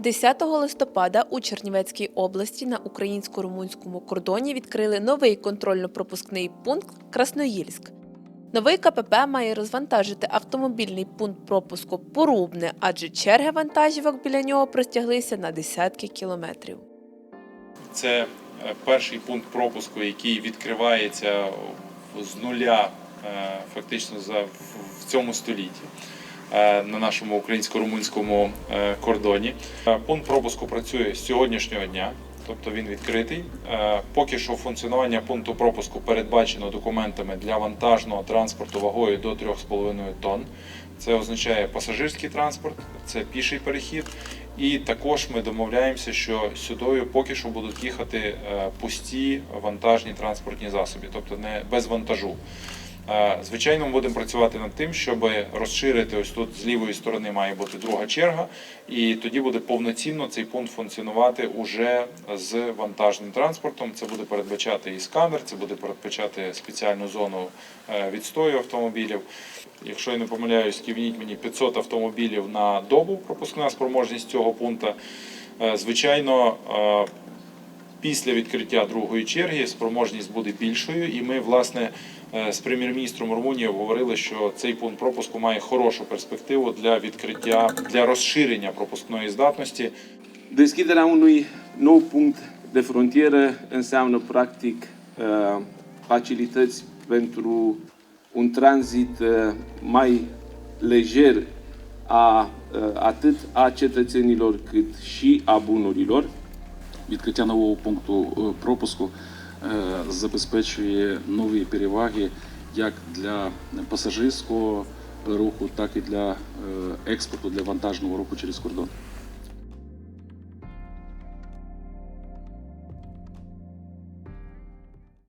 10 листопада у Чернівецькій області на українсько-румунському кордоні відкрили новий контрольно-пропускний пункт Красноїльськ. Новий КПП має розвантажити автомобільний пункт пропуску Порубне, адже черги вантажівок біля нього простяглися на десятки кілометрів. Це е, перший пункт пропуску, який відкривається з нуля е, фактично за в- цьому столітті на нашому українсько-румунському е, кордоні. Е, Пункт пропуску працює з сьогоднішнього дня. Тобто він відкритий. Е, Поки що функціонування пункту пропуску передбачено документами для вантажного транспорту вагою до 3,5 тонн. Це означає пасажирський транспорт, це піший перехід. І також ми домовляємося, що сюдою поки що будуть їхати е, пусті вантажні транспортні засоби, тобто не без вантажу. Звичайно, ми будемо працювати над тим, щоб розширити ось тут з лівої сторони має бути друга черга, і тоді буде повноцінно цей пункт функціонувати уже з вантажним транспортом. Це буде передбачати і сканер, це буде передбачати спеціальну зону е, відстою автомобілів. Якщо я не помиляюсь, кивніть мені 500 автомобілів на добу пропускна спроможність цього пункту. Е, Звичайно, е, після відкриття другої черги спроможність буде більшою, і ми, власне, е, з прем'єр-міністром Румунії обговорили, що цей пункт пропуску має хорошу перспективу для відкриття для розширення пропускної здатності. Deschiderea unui nou punct de frontieră înseamnă practic facilități pentru un tranzit mai lejer a atât a cetățenilor cât și a bunurilor. Відкриття нового пункту е, пропуску е, забезпечує нові переваги як для пасажирського руху, так і для е, експорту, для вантажного руху через кордон.